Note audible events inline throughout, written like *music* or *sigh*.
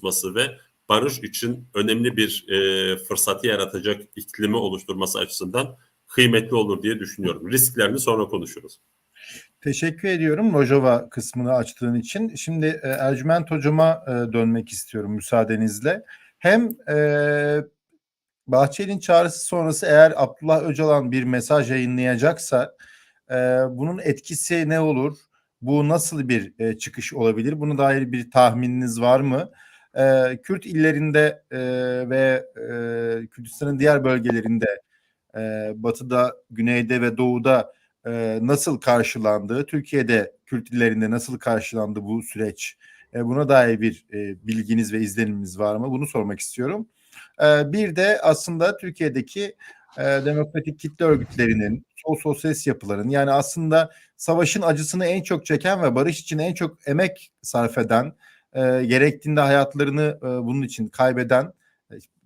susması ve barış için önemli bir e, fırsatı yaratacak iklimi oluşturması açısından kıymetli olur diye düşünüyorum. Risklerini sonra konuşuruz. Teşekkür ediyorum Rojava kısmını açtığın için. Şimdi e, Ercüment Hocam'a e, dönmek istiyorum müsaadenizle. Hem e, Bahçeli'nin çağrısı sonrası eğer Abdullah Öcalan bir mesaj yayınlayacaksa e, bunun etkisi ne olur? Bu nasıl bir e, çıkış olabilir? Buna dair bir tahmininiz var mı? E, Kürt illerinde e, ve e, Kürdistan'ın diğer bölgelerinde e, batıda, güneyde ve doğuda e, nasıl karşılandığı, Türkiye'de Kürt illerinde nasıl karşılandı bu süreç? E, buna dair bir e, bilginiz ve izleniminiz var mı? Bunu sormak istiyorum. E, bir de aslında Türkiye'deki e, demokratik kitle örgütlerinin, sol sosyalist yapıların yani aslında savaşın acısını en çok çeken ve barış için en çok emek sarf eden, e, gerektiğinde hayatlarını e, bunun için kaybeden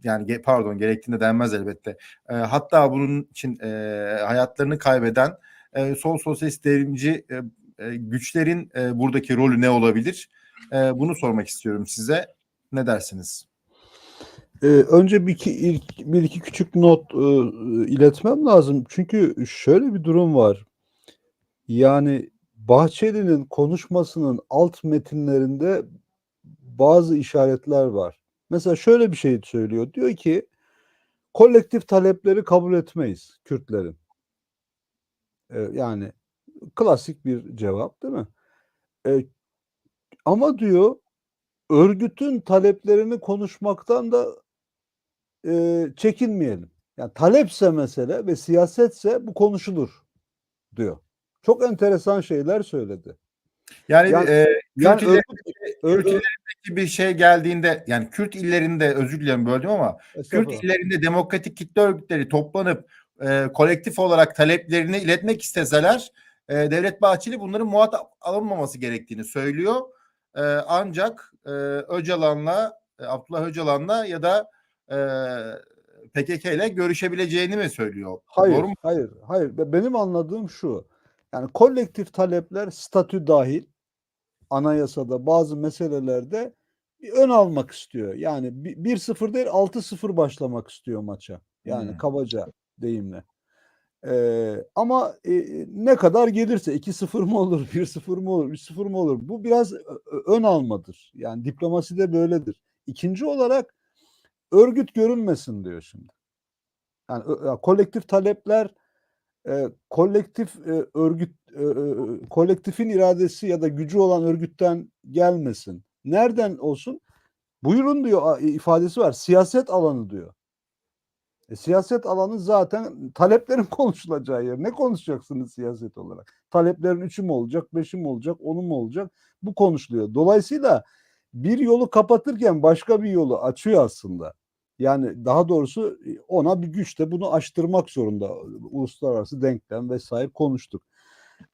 yani pardon gerektiğinde denmez elbette. E, hatta bunun için e, hayatlarını kaybeden e, sol sosyalist devrimci e, güçlerin e, buradaki rolü ne olabilir? E, bunu sormak istiyorum size. Ne dersiniz? Ee, önce bir iki, ilk, bir iki küçük not e, iletmem lazım. Çünkü şöyle bir durum var. Yani Bahçeli'nin konuşmasının alt metinlerinde bazı işaretler var. Mesela şöyle bir şey söylüyor. Diyor ki kolektif talepleri kabul etmeyiz Kürtlerin. Ee, yani klasik bir cevap değil mi? Ee, ama diyor örgütün taleplerini konuşmaktan da e, çekinmeyelim. Yani talepse mesele ve siyasetse bu konuşulur diyor. Çok enteresan şeyler söyledi. Yani, Yani- e, Yani örgüt, illerindeki bir şey geldiğinde yani Kürt illerinde özür dilerim böldüm ama Kürt illerinde demokratik kitle örgütleri toplanıp e, kolektif olarak taleplerini iletmek isteseler e, Devlet Bahçeli bunların muhatap alınmaması gerektiğini söylüyor. E, ancak e, Öcalan'la e, Abdullah Öcalan'la ya da e, PKK ile görüşebileceğini mi söylüyor? Hayır, Doğru mu? hayır, hayır. Be- Benim anladığım şu. Yani kolektif talepler statü dahil anayasada bazı meselelerde bir ön almak istiyor. Yani bi- 1-0 değil 6-0 başlamak istiyor maça. Yani Hmm. kabaca deyimle. Ee, ama e, ne kadar gelirse 2-0 mı olur, 1-0 mı olur, 3-0 mı olur? Bu biraz ön almadır. Yani diplomasi de böyledir. İkinci olarak örgüt görünmesin diyor şimdi. Yani kolektif talepler e, kolektif e, örgüt e, e, kolektifin iradesi ya da gücü olan örgütten gelmesin. Nereden olsun? Buyurun diyor ifadesi var. Siyaset alanı diyor. E, siyaset alanı zaten taleplerin *laughs* konuşulacağı yer. Ne konuşacaksınız siyaset olarak? Taleplerin üçü mü olacak, beşi mi olacak, onu mu olacak? Bu konuşuluyor. Dolayısıyla bir yolu kapatırken başka bir yolu açıyor aslında. Yani daha doğrusu e, ona bir güç de bunu aştırmak zorunda. Uluslararası denklem vesaire konuştuk.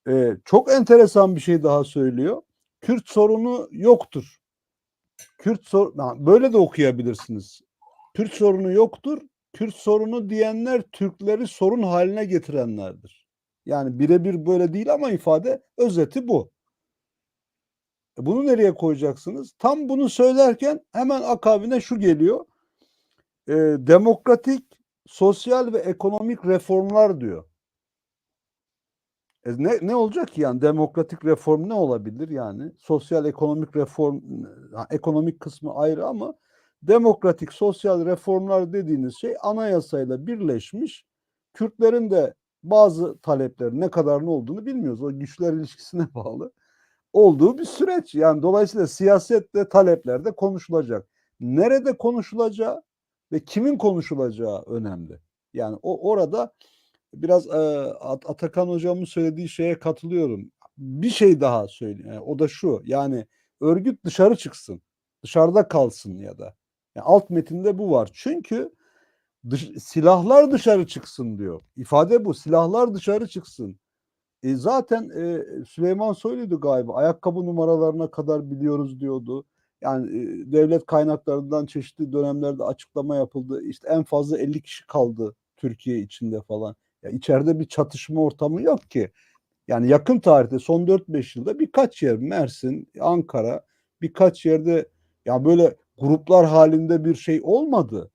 Ee, çok enteresan bir şey daha söylüyor. Kürt sorunu yoktur. Kürt sor böyle de okuyabilirsiniz. Kürt sorunu yoktur. Kürt sorunu diyenler Türkleri sorun haline getirenlerdir. Yani birebir böyle değil ama ifade özeti bu. E Bunu nereye koyacaksınız? Tam bunu söylerken hemen akabine şu geliyor. E, demokratik, sosyal ve ekonomik reformlar diyor. E ne, ne olacak ki yani demokratik reform ne olabilir yani? Sosyal ekonomik reform, ekonomik kısmı ayrı ama demokratik sosyal reformlar dediğiniz şey anayasayla birleşmiş. Kürtlerin de bazı talepleri ne kadar ne olduğunu bilmiyoruz. O güçler ilişkisine *laughs* bağlı olduğu bir süreç. Yani dolayısıyla siyasette taleplerde konuşulacak. Nerede konuşulacağı ve kimin konuşulacağı önemli. Yani o orada biraz e, At- Atakan hocamın söylediği şeye katılıyorum. Bir şey daha. Yani o da şu. Yani örgüt dışarı çıksın. Dışarıda kalsın ya da. Yani alt metinde bu var. Çünkü dış- silahlar dışarı çıksın diyor. İfade bu. Silahlar dışarı çıksın. E zaten e, Süleyman Soylu'ydu galiba. Ayakkabı numaralarına kadar biliyoruz diyordu. Yani e, devlet kaynaklarından çeşitli dönemlerde açıklama yapıldı. İşte en fazla 50 kişi kaldı Türkiye içinde falan. Ya içeride bir çatışma ortamı yok ki. Yani yakın tarihte son 4-5 yılda birkaç yer Mersin, Ankara birkaç yerde ya böyle gruplar halinde bir şey olmadı.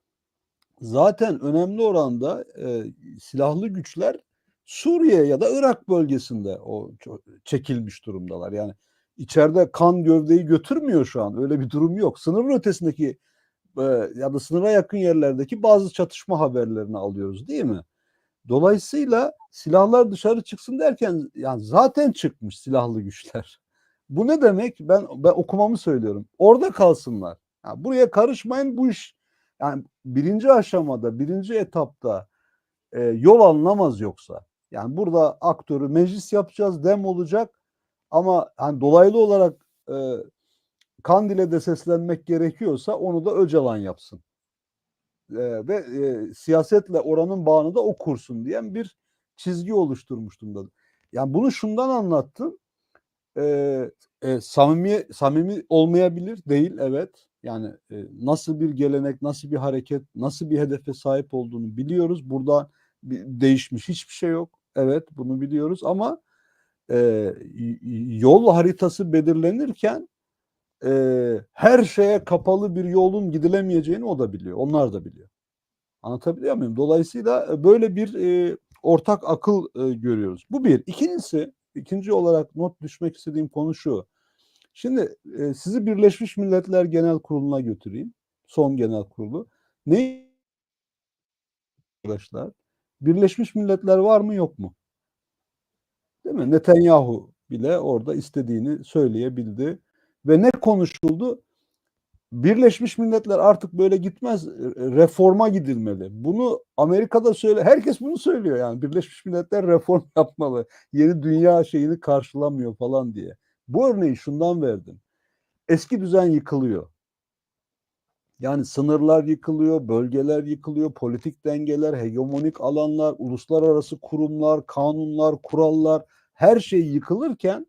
Zaten önemli oranda e, silahlı güçler Suriye ya da Irak bölgesinde o çekilmiş durumdalar. Yani içeride kan gövdeyi götürmüyor şu an. Öyle bir durum yok. Sınırın ötesindeki e, ya da sınıra yakın yerlerdeki bazı çatışma haberlerini alıyoruz değil mi? Dolayısıyla silahlar dışarı çıksın derken yani zaten çıkmış silahlı güçler. Bu ne demek? Ben ben okumamı söylüyorum. Orada kalsınlar. Yani buraya karışmayın bu iş. Yani birinci aşamada, birinci etapta e, yol alınamaz yoksa. Yani burada aktörü meclis yapacağız, dem olacak ama hani dolaylı olarak e, Kandil'e de seslenmek gerekiyorsa onu da Öcalan yapsın. E, ve e, siyasetle oranın bağını da o kursun diyen bir çizgi oluşturmuştum da. Yani bunu şundan anlattım. E, e, samimi samimi olmayabilir değil evet. Yani e, nasıl bir gelenek, nasıl bir hareket, nasıl bir hedefe sahip olduğunu biliyoruz. Burada bir değişmiş hiçbir şey yok. Evet bunu biliyoruz ama e, yol haritası belirlenirken e, her şeye kapalı bir yolun gidilemeyeceğini o da biliyor. Onlar da biliyor. Anlatabiliyor muyum? Dolayısıyla e, böyle bir e, ortak akıl e, görüyoruz. Bu bir. İkincisi, ikinci olarak not düşmek istediğim konu şu. Şimdi e, sizi Birleşmiş Milletler Genel Kurulu'na götüreyim. Son genel kurulu. Ne arkadaşlar? Birleşmiş Milletler var mı yok mu? Değil mi? Netanyahu bile orada istediğini söyleyebildi. Ve ne konuşuldu? Birleşmiş Milletler artık böyle gitmez. Reforma gidilmeli. Bunu Amerika'da söyle. Herkes bunu söylüyor yani. Birleşmiş Milletler reform *laughs* yapmalı. Yeni dünya şeyini karşılamıyor falan diye. Bu örneği şundan verdim. Eski düzen yıkılıyor. Yani sınırlar yıkılıyor, bölgeler yıkılıyor, politik dengeler, hegemonik alanlar, uluslararası kurumlar, kanunlar, kurallar her şey yıkılırken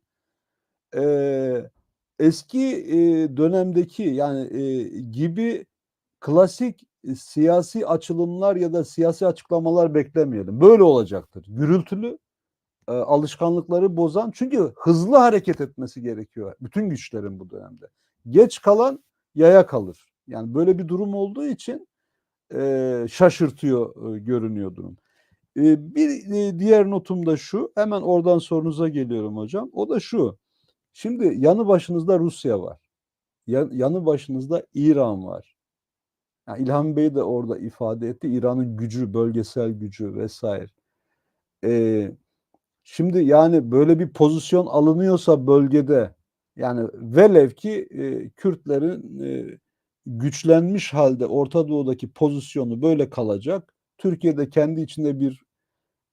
eee, eski eee, dönemdeki yani eee, gibi klasik e, siyasi açılımlar ya da siyasi açıklamalar beklemeyelim. Böyle olacaktır. Gürültülü, e, alışkanlıkları bozan çünkü hızlı hareket etmesi gerekiyor bütün güçlerin bu dönemde. Geç kalan yaya kalır. Yani böyle bir durum olduğu için e, şaşırtıyor e, görünüyor durum. E, bir e, diğer notum da şu. Hemen oradan sorunuza geliyorum hocam. O da şu. Şimdi yanı başınızda Rusya var. Ya- yanı başınızda İran var. Yani İlhan Bey de orada ifade etti. İran'ın gücü, bölgesel gücü vesaire. Ee, şimdi yani böyle bir pozisyon alınıyorsa bölgede yani velev ki e, Kürtlerin e, güçlenmiş halde Orta Doğu'daki pozisyonu böyle kalacak. Türkiye'de kendi içinde bir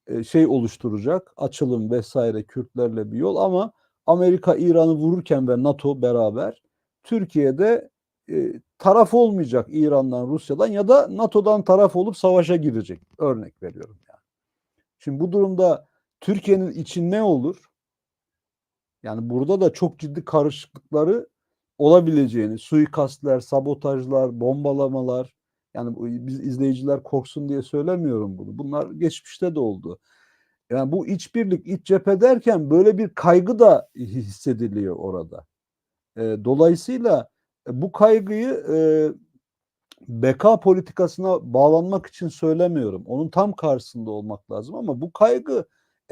e, şey oluşturacak. Açılım vesaire Kürtlerle bir yol ama Amerika İran'ı vururken ve NATO beraber Türkiye'de e, taraf olmayacak İran'dan, Rusya'dan ya da NATO'dan taraf olup savaşa girecek. Örnek veriyorum yani. Şimdi bu durumda Türkiye'nin için ne olur? Yani burada da çok ciddi karışıklıkları olabileceğini, suikastler, sabotajlar, bombalamalar, yani biz izleyiciler korksun diye söylemiyorum bunu. Bunlar geçmişte de oldu. Yani bu işbirlik, iç cephe derken böyle bir kaygı da hissediliyor orada. E, dolayısıyla bu kaygıyı e, beka politikasına bağlanmak için söylemiyorum. Onun tam karşısında olmak lazım ama bu kaygı